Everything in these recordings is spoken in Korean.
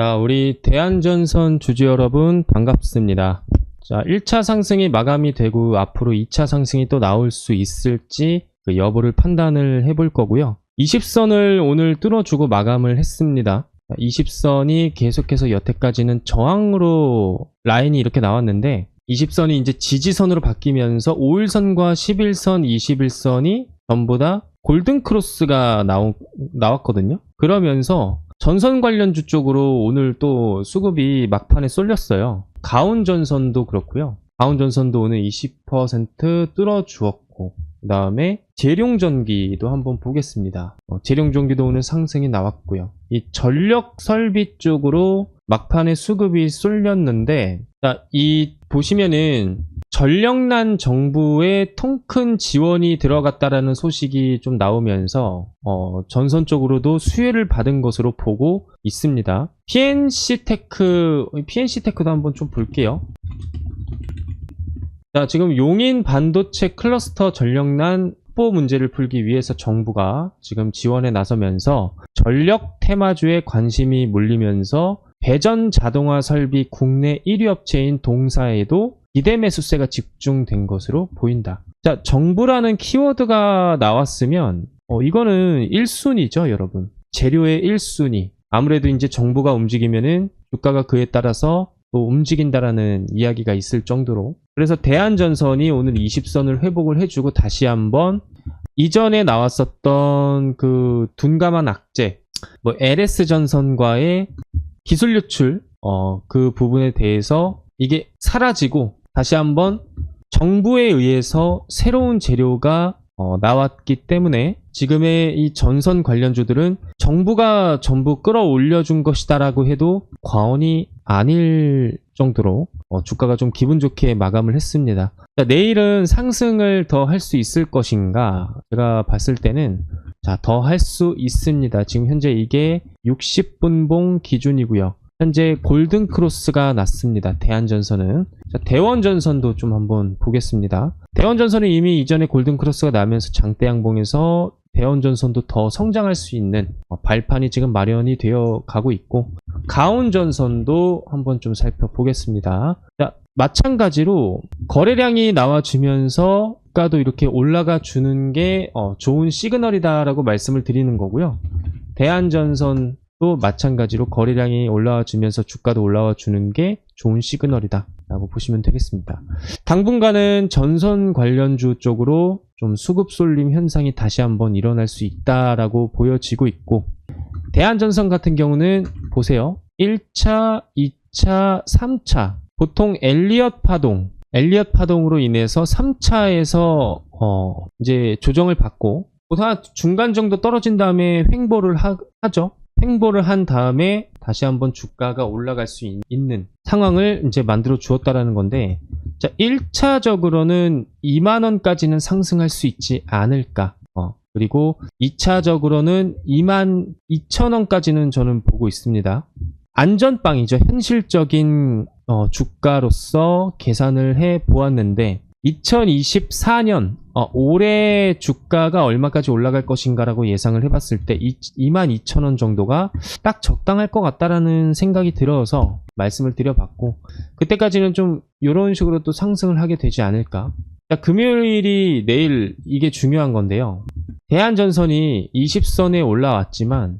자, 우리 대한전선 주주 여러분 반갑습니다. 자, 1차 상승이 마감이 되고 앞으로 2차 상승이 또 나올 수 있을지 그 여부를 판단을 해볼 거고요. 20선을 오늘 뚫어주고 마감을 했습니다. 20선이 계속해서 여태까지는 저항으로 라인이 이렇게 나왔는데 20선이 이제 지지선으로 바뀌면서 5일선과 11선, 21선이 전부 다 골든 크로스가 나오, 나왔거든요. 그러면서 전선 관련주 쪽으로 오늘 또 수급이 막판에 쏠렸어요. 가온 전선도 그렇고요. 가온 전선도 오늘 20% 뚫어주었고 그 다음에 재룡전기도 한번 보겠습니다. 어, 재룡전기도 오늘 상승이 나왔고요. 이 전력 설비 쪽으로 막판에 수급이 쏠렸는데 자, 이 보시면은 전력난 정부의 통큰 지원이 들어갔다라는 소식이 좀 나오면서 어, 전선 쪽으로도 수혜를 받은 것으로 보고 있습니다. PNC 테크, PNC 테크도 한번 좀 볼게요. 자, 지금 용인 반도체 클러스터 전력난 확보 문제를 풀기 위해서 정부가 지금 지원에 나서면서 전력 테마주에 관심이 몰리면서 배전 자동화 설비 국내 1위 업체인 동사에도 기대 매수세가 집중된 것으로 보인다. 자, 정부라는 키워드가 나왔으면 어, 이거는 1순위죠, 여러분. 재료의 1순위. 아무래도 이제 정부가 움직이면은 주가가 그에 따라서 또 움직인다라는 이야기가 있을 정도로 그래서 대한전선이 오늘 20선을 회복을 해주고 다시 한번 이전에 나왔었던 그 둔감한 악재 뭐 LS 전선과의 기술 유출 어, 그 부분에 대해서 이게 사라지고 다시 한번 정부에 의해서 새로운 재료가 어, 나왔기 때문에 지금의 이 전선 관련주들은 정부가 전부 끌어올려 준 것이다라고 해도 과언이 아닐 정도로 어, 주가가 좀 기분 좋게 마감을 했습니다. 자, 내일은 상승을 더 할 수 있을 것인가? 제가 봤을 때는 자, 더할 수 있습니다. 지금 현재 이게 60분봉 기준이고요. 현재 골든 크로스가 났습니다. 대한전선은. 자, 대원전선도 좀 한번 보겠습니다. 대원전선은 이미 이전에 골든 크로스가 나면서 장대양봉에서 대원전선도 더 성장할 수 있는 어, 발판이 지금 마련이 되어 가고 있고 가온전선도 한번 좀 살펴보겠습니다. 자, 마찬가지로 거래량이 나와주면서 주가도 이렇게 올라가 주는 게 어, 좋은 시그널이다라고 말씀을 드리는 거고요. 대한전선 도 마찬가지로 거래량이 올라와 주면서 주가도 올라와 주는 게 좋은 시그널이다 라고 보시면 되겠습니다. 당분간은 전선 관련주 쪽으로 좀 수급 쏠림 현상이 다시 한번 일어날 수 있다라고 보여지고 있고 대한전선 같은 경우는 보세요. 1차, 2차, 3차 보통 엘리엇 파동 엘리엇 파동으로 인해서 3차에서 어 이제 조정을 받고 보통 중간 정도 떨어진 다음에 횡보를 하, 죠 횡보를 한 다음에 다시 한번 주가가 올라갈 수 있, 는 상황을 이제 만들어 주었다라는 건데 자 1차적으로는 2만원까지는 상승할 수 있지 않을까. 어, 그리고 2차적으로는 2만 2천원까지는 저는 보고 있습니다. 안전빵이죠. 현실적인 어, 주가로서 계산을 해 보았는데 2024년 어, 올해 주가가 얼마까지 올라갈 것인가라고 예상을 해봤을 때 22,000원 정도가 딱 적당할 것 같다라는 생각이 들어서 말씀을 드려봤고 그때까지는 좀 이런 식으로 또 상승을 하게 되지 않을까 자, 금요일이 내일 이게 중요한 건데요 대한전선이 20선에 올라왔지만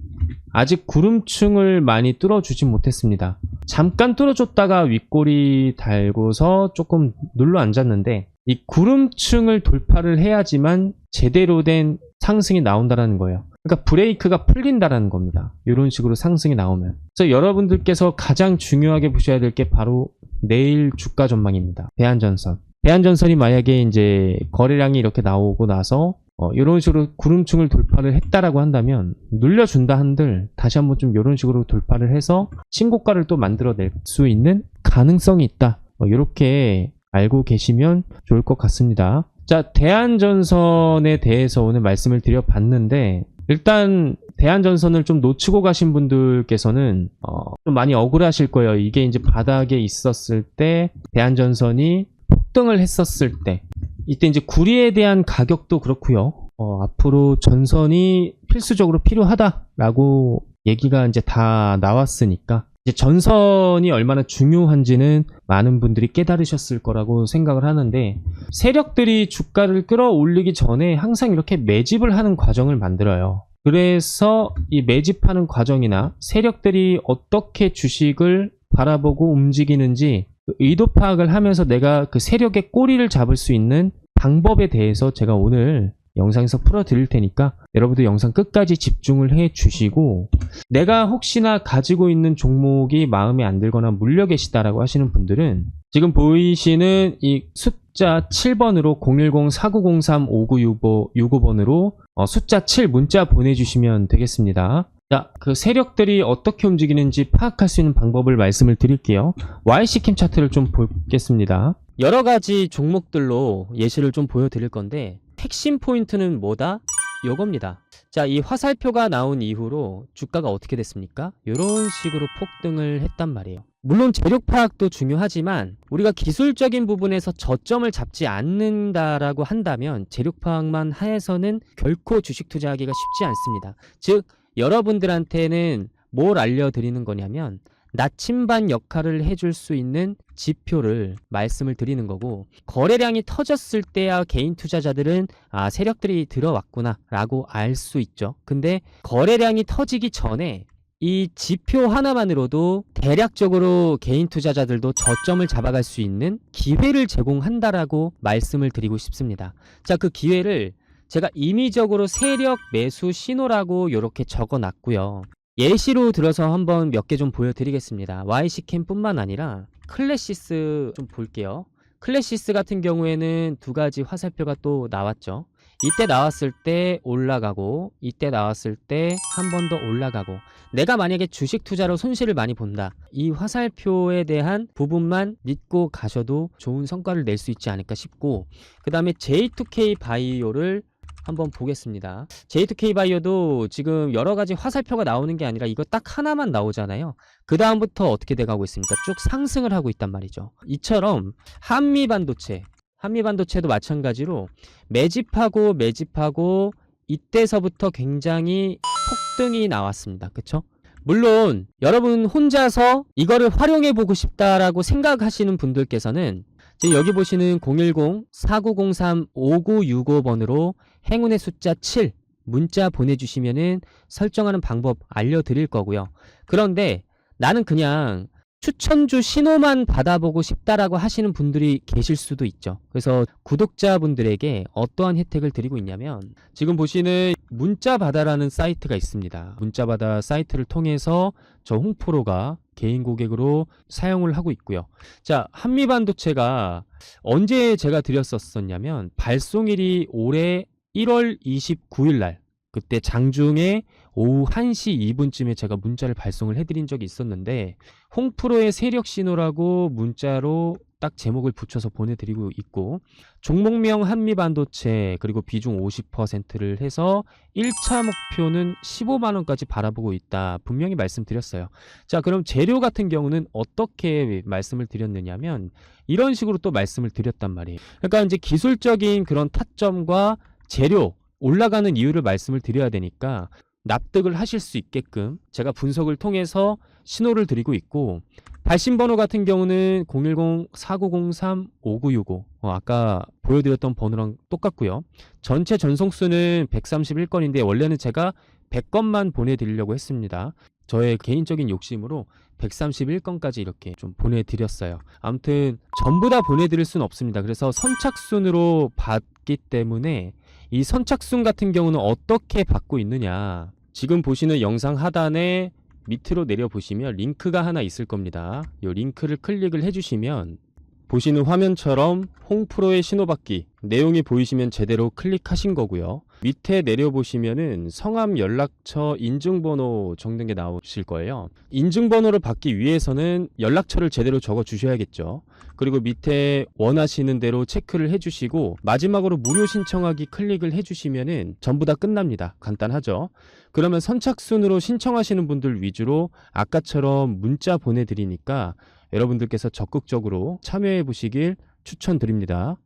아직 구름층을 많이 뚫어주진 못했습니다. 잠깐 뚫어줬다가 윗골이 달고서 조금 눌러 앉았는데 이 구름층을 돌파를 해야지만 제대로 된 상승이 나온다는 거예요. 그러니까 브레이크가 풀린다라는 겁니다. 이런 식으로 상승이 나오면. 그래서 여러분들께서 가장 중요하게 보셔야 될 게 바로 내일 주가 전망입니다. 대한전선. 대한전선이 만약에 이제 거래량이 이렇게 나오고 나서 어, 이런 식으로 구름층을 돌파를 했다라고 한다면 눌려준다 한들 다시 한번 좀 이런 식으로 돌파를 해서 신고가를 또 만들어낼 수 있는 가능성이 있다. 어, 이렇게 알고 계시면 좋을 것 같습니다. 자, 대한전선에 대해서 오늘 말씀을 드려봤는데 일단 대한전선을 좀 놓치고 가신 분들께서는 어, 좀 많이 억울하실 거예요. 이게 이제 바닥에 있었을 때 대한전선이 폭등을 했었을 때 이때 이제 구리에 대한 가격도 그렇고요. 어, 앞으로 전선이 필수적으로 필요하다라고 얘기가 이제 다 나왔으니까 이제 전선이 얼마나 중요한지는 많은 분들이 깨달으셨을 거라고 생각을 하는데 세력들이 주가를 끌어올리기 전에 항상 이렇게 매집을 하는 과정을 만들어요. 그래서 이 매집하는 과정이나 세력들이 어떻게 주식을 바라보고 움직이는지 그 의도 파악을 하면서 내가 그 세력의 꼬리를 잡을 수 있는 방법에 대해서 제가 오늘 영상에서 풀어드릴 테니까 여러분들 영상 끝까지 집중을 해 주시고 내가 혹시나 가지고 있는 종목이 마음에 안 들거나 물려 계시다라고 하시는 분들은 지금 보이시는 이 숫자 7번으로 010-4903-5965번으로 어, 숫자 7 문자 보내주시면 되겠습니다. 자, 그 세력들이 어떻게 움직이는지 파악할 수 있는 방법을 말씀을 드릴게요. YC킴 차트를 좀 보겠습니다. 여러 가지 종목들로 예시를 좀 보여드릴 건데 핵심 포인트는 뭐다? 요겁니다. 자, 이 화살표가 나온 이후로 주가가 어떻게 됐습니까? 이런 식으로 폭등을 했단 말이에요. 물론 재력 파악도 중요하지만 우리가 기술적인 부분에서 저점을 잡지 않는다라고 한다면 재력 파악만 해서는 결코 주식 투자하기가 쉽지 않습니다. 즉 여러분들한테는 뭘 알려드리는 거냐면 나침반 역할을 해줄 수 있는 지표를 말씀을 드리는 거고 거래량이 터졌을 때야 개인 투자자들은 아 세력들이 들어왔구나 라고 알 수 있죠. 근데 거래량이 터지기 전에 이 지표 하나만으로도 대략적으로 개인 투자자들도 저점을 잡아갈 수 있는 기회를 제공한다라고 말씀을 드리고 싶습니다. 자 그 기회를 제가 임의적으로 세력 매수 신호라고 이렇게 적어 놨고요 예시로 들어서 한번 몇 개 좀 보여드리겠습니다. YC캠뿐만 아니라 클래시스 좀 볼게요. 클래시스 같은 경우에는 두 가지 화살표가 또 나왔죠. 이때 나왔을 때 올라가고 이때 나왔을 때 한 번 더 올라가고 내가 만약에 주식 투자로 손실을 많이 본다. 이 화살표에 대한 부분만 믿고 가셔도 좋은 성과를 낼 수 있지 않을까 싶고 그 다음에 J2K 바이오를 한번 보겠습니다. J2K 바이오도 지금 여러 가지 화살표가 나오는 게 아니라 이거 딱 하나만 나오잖아요. 그 다음부터 어떻게 돼가고 있습니까? 쭉 상승을 하고 있단 말이죠. 이처럼 한미 반도체, 한미 반도체도 마찬가지로 매집하고 매집하고 이때서부터 굉장히 폭등이 나왔습니다. 그쵸? 물론 여러분 혼자서 이거를 활용해 보고 싶다라고 생각하시는 분들께서는 여기 보시는 010-4903-5965번으로 행운의 숫자 7 문자 보내주시면은 설정하는 방법 알려드릴 거고요. 그런데 나는 그냥 추천주 신호만 받아보고 싶다라고 하시는 분들이 계실 수도 있죠. 그래서 구독자분들에게 어떠한 혜택을 드리고 있냐면 지금 보시는 문자바다라는 사이트가 있습니다. 문자바다 사이트를 통해서 저 홍프로가 개인 고객으로 사용을 하고 있고요. 자, 한미 반도체가 언제 제가 드렸었었냐면 발송일이 올해 1월 29일 날 그때 장중에 오후 1시 2분쯤에 제가 문자를 발송을 해드린 적이 있었는데 홍프로의 세력 신호라고 문자로 딱 제목을 붙여서 보내드리고 있고 종목명 한미반도체 그리고 비중 50%를 해서 1차 목표는 15만원까지 바라보고 있다. 분명히 말씀드렸어요. 자 그럼 재료 같은 경우는 어떻게 말씀을 드렸느냐면 이런 식으로 또 말씀을 드렸단 말이에요. 그러니까 이제 기술적인 그런 타점과 재료 올라가는 이유를 말씀을 드려야 되니까 납득을 하실 수 있게끔 제가 분석을 통해서 신호를 드리고 있고 발신 번호 같은 경우는 010-4903-5965 어, 아까 보여드렸던 번호랑 똑같고요. 전체 전송수는 131건인데 원래는 제가 100건만 보내드리려고 했습니다. 저의 개인적인 욕심으로 131건까지 이렇게 좀 보내드렸어요. 아무튼 전부 다 보내드릴 수는 없습니다. 그래서 선착순으로 받기 때문에 이 선착순 같은 경우는 어떻게 받고 있느냐. 지금 보시는 영상 하단에 밑으로 내려 보시면 링크가 하나 있을 겁니다. 이 링크를 클릭을 해주시면 보시는 화면처럼 홍프로의 신호받기 내용이 보이시면 제대로 클릭하신 거고요 밑에 내려보시면은 성함 연락처 인증번호 적는 게 나오실 거예요. 인증번호를 받기 위해서는 연락처를 제대로 적어 주셔야겠죠. 그리고 밑에 원하시는 대로 체크를 해주시고 마지막으로 무료 신청하기 클릭을 해주시면은 전부 다 끝납니다. 간단하죠? 그러면 선착순으로 신청하시는 분들 위주로 아까처럼 문자 보내드리니까 여러분들께서 적극적으로 참여해 보시길 추천드립니다